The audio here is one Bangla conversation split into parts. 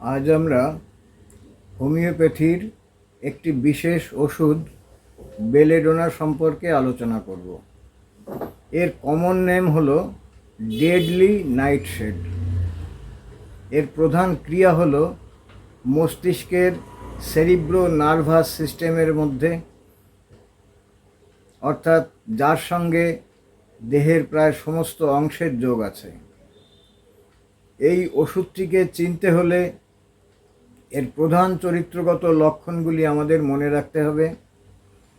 আজ আমরা হোমিওপ্যাথির একটি বিশেষ ওষুধ বেলেডোনা সম্পর্কে আলোচনা করব। এর কমন নেম হল ডেডলি নাইটশেড এর প্রধান ক্রিয়া হলো মস্তিষ্কের সেরিব্রো নার্ভাস সিস্টেমের মধ্যে, অর্থাৎ যার সঙ্গে দেহের প্রায় সমস্ত অংশের যোগ আছে। এই ওষুধটিকে চিনতে হলে এর প্রধান চরিত্রগত লক্ষণগুলি আমাদের মনে রাখতে হবে।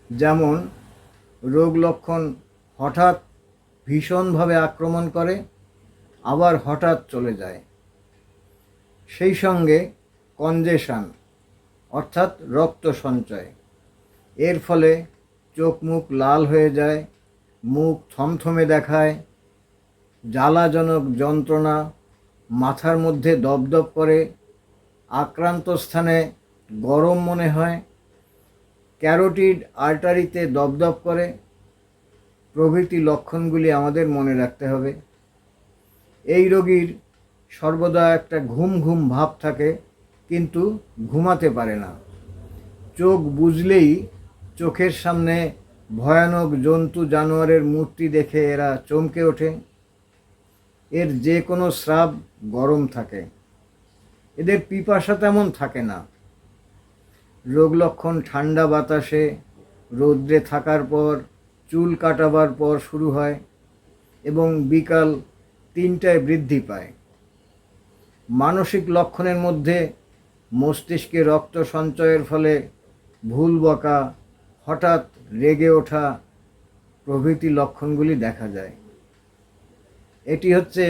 যেমন, রোগ লক্ষণ হঠাৎ ভীষণভাবে আক্রমণ করে, আবার হঠাৎ চলে যায়। সেই সঙ্গে কনজেশন, অর্থাৎ রক্ত সঞ্চয়। এর ফলে চোখ মুখ লাল হয়ে যায়, মুখ থমথমে দেখায়, জ্বালাজনক যন্ত্রণা, মাথার মধ্যে দপদপ করে আক্রান্ত স্থানে গরম মনে হয়। ক্যারোটিড আর্টারিতে দপদপ করে। প্রভৃতি লক্ষণগুলি আমাদের মনে রাখতে হবে। এই রোগীর সর্বদা একটা ঘুম ঘুম ভাব থাকে, কিন্তু ঘুমাতে পারে না। চোখ বুঝলেই চোখের সামনে ভয়ানক জন্তু জানোয়ারের মূর্তি দেখে এরা চমকে ওঠে। এর যে কোনো স্রাব গরম থাকে। এদের পিপাসা তেমন থাকে না। রোগ লক্ষণ ঠান্ডা বাতাসে রৌদ্রে থাকার পর, চুল কাটাবার পর শুরু হয় এবং বিকাল তিনটায় বৃদ্ধি পায়। মানসিক লক্ষণের মধ্যে মস্তিষ্কে রক্ত সঞ্চয়ের ফলে ভুল বকা, হঠাৎ রেগে ওঠা প্রভৃতি লক্ষণগুলি দেখা যায়। এটি হচ্ছে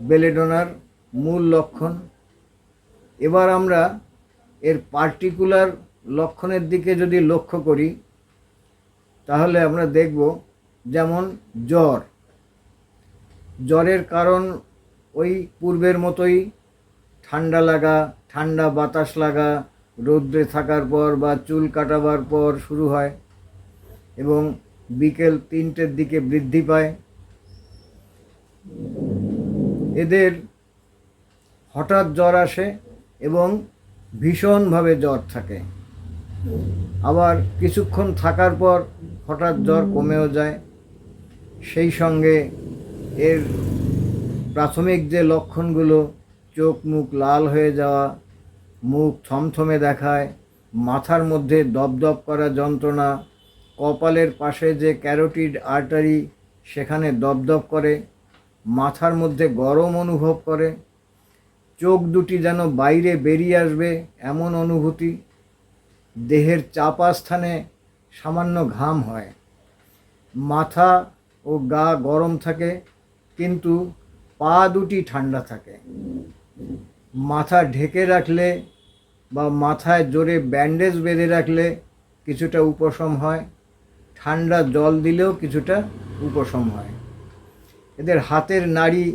বেলেডোনার মূল লক্ষণ। এবার আমরা এর পার্টিকুলার লক্ষণের দিকে যদি লক্ষ্য করি, তাহলে আমরা দেখব যেমন জ্বর। জ্বরের কারণ ওই পূর্বের মতোই ঠান্ডা লাগা, ঠান্ডা বাতাস লাগা, রৌদ্রে থাকার পর বা চুল কাটাবার পর শুরু হয় এবং বিকেল তিনটের দিকে বৃদ্ধি পায়। এদের হঠাৎ জ্বর আসে এবং ভীষণভাবে জ্বর থাকে। আবার কিছুক্ষণ থাকার পর হঠাৎ জ্বর কমেও যায়। সেই সঙ্গে এর প্রাথমিক যে লক্ষণগুলো, চোখ মুখ লাল হয়ে যাওয়া, মুখ থমথমে দেখায়, মাথার মধ্যে দপদপ করা যন্ত্রণা, কপালের পাশে যে ক্যারোটিড আর্টারি সেখানে দপদপ করে, মাথার মধ্যে গরম অনুভব করে চোখ দুটি যেন বাইরে বেরিয়ে আসবে এমন অনুভূতি। দেহের চাপা স্থানে সামান্য ঘাম হয়। মাথা ও গা গরম থাকে, কিন্তু পা দুটি ঠান্ডা থাকে। মাথা ঢেকে রাখলে বা মাথায় জোরে ব্যান্ডেজ বেঁধে রাখলে কিছুটা উপশম হয়। ঠান্ডা জল দিলেও কিছুটা উপশম হয়। এদের হাতের নাড়ি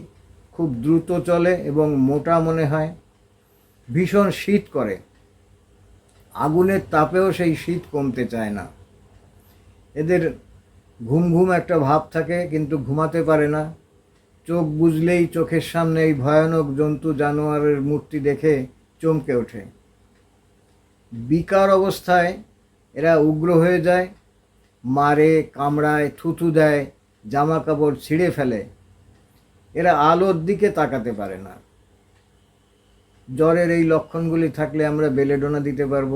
খুব দ্রুত চলে এবং মোটা মনে হয়। ভীষণ শীত করে। আগুনের তাপেও সেই শীত কমতে চায় না। এদের ঘুম ঘুম একটা ভাব থাকে, কিন্তু ঘুমাতে পারে না। চোখ বুঝলেই চোখের সামনে এই ভয়ানক জন্তু জানোয়ারের মূর্তি দেখে চমকে ওঠে। বিকার অবস্থায় এরা উগ্র হয়ে যায়, মারে, কামড়ায়, থুথু দেয় জামা কাপড় ছিঁড়ে ফেলে। এরা আলোর দিকে তাকাতে পারে না। জ্বরের এই লক্ষণগুলি থাকলে আমরা বেলেডোনা দিতে পারব।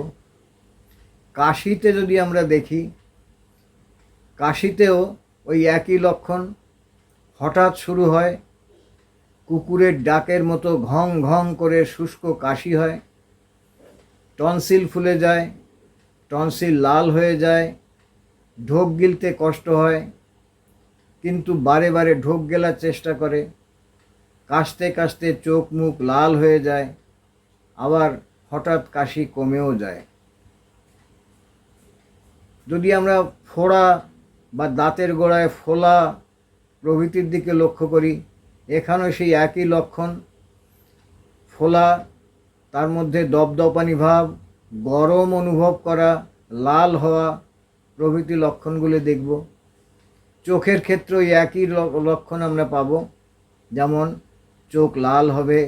কাশিতে যদি আমরা দেখি, কাশিতেও ওই একই লক্ষণ হঠাৎ শুরু হয়, কুকুরের ডাকের মতো ঘং ঘং করে শুষ্ক কাশি হয়, টনসিল ফুলে যায়, টনসিল লাল হয়ে যায়, ঢোক গিলতে কষ্ট হয় কিন্তু বারে বারে ঢোক গেলার চেষ্টা করে। কাশতে কাশতে চোখ মুখ লাল হয়ে যায়, আবার হঠাৎ কাশি কমেও যায়। যদি আমরা ফোড়া বা দাঁতের গোড়ায় ফোলা প্রভৃতির দিকে লক্ষ্য করি, এখানেও সেই একই লক্ষণ। ফোলা, তার মধ্যে দপদপানি ভাব, গরম অনুভব করা, লাল হওয়া প্রভৃতি লক্ষণগুলি দেখব। চোখের ক্ষেত্রে ওই একই লক্ষণ আমরা পাবো। যেমন, চোখ লাল হবে,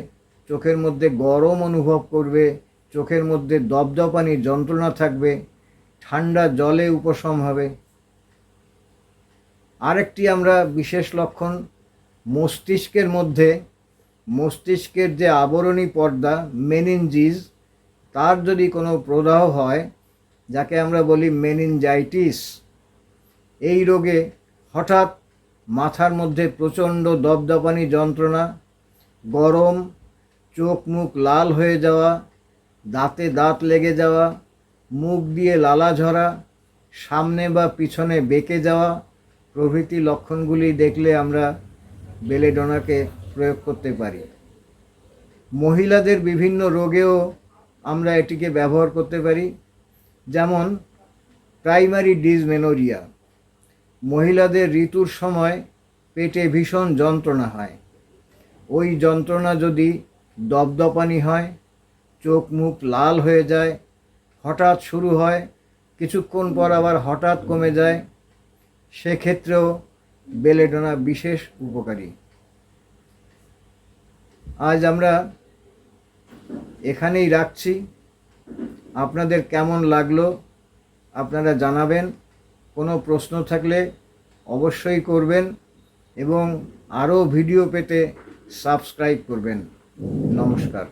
চোখের মধ্যে গরম অনুভব করবে, চোখের মধ্যে দপদপানি যন্ত্রণা থাকবে, ঠান্ডা জলে উপশম হবে। আরেকটি আমরা বিশেষ লক্ষণ, মস্তিষ্কের মধ্যে, মস্তিষ্কের যে আবরণী পর্দা, মেনিনজিস, তার যদি কোনো প্রদাহ হয়, যাকে আমরা বলি মেনিনজাইটিস, এই রোগে হঠাৎ মাথার মধ্যে প্রচণ্ড দপদপানি যন্ত্রণা, গরম, চোখ মুখ লাল হয়ে যাওয়া, দাঁতে দাঁত লেগে যাওয়া, মুখ দিয়ে লালা ঝরা, সামনে বা পিছনে বেঁকে যাওয়া প্রভৃতি লক্ষণগুলি দেখলে আমরা বেলেডোনাকে প্রয়োগ করতে পারি। মহিলাদের বিভিন্ন রোগেও আমরা এটিকে ব্যবহার করতে পারি, যেমন প্রাইমারি ডিজমেনোরিয়া মহিলাদের ঋতুর সময় পেটে ভীষণ যন্ত্রণা হয়। ওই যন্ত্রণা যদি দপদপানি হয়, চোখ মুখ লাল হয়ে যায়, হঠাৎ শুরু হয়, কিছুক্ষণ পর আবার হঠাৎ কমে যায়, সেক্ষেত্রেও বেলেডোনা বিশেষ উপকারী। আজ আমরা এখানেই রাখছি। আপনাদের কেমন লাগল আপনারা জানাবেন। কোনো প্রশ্ন থাকলে অবশ্যই করবেন এবং আরও ভিডিও পেতে সাবস্ক্রাইব করবেন। নমস্কার।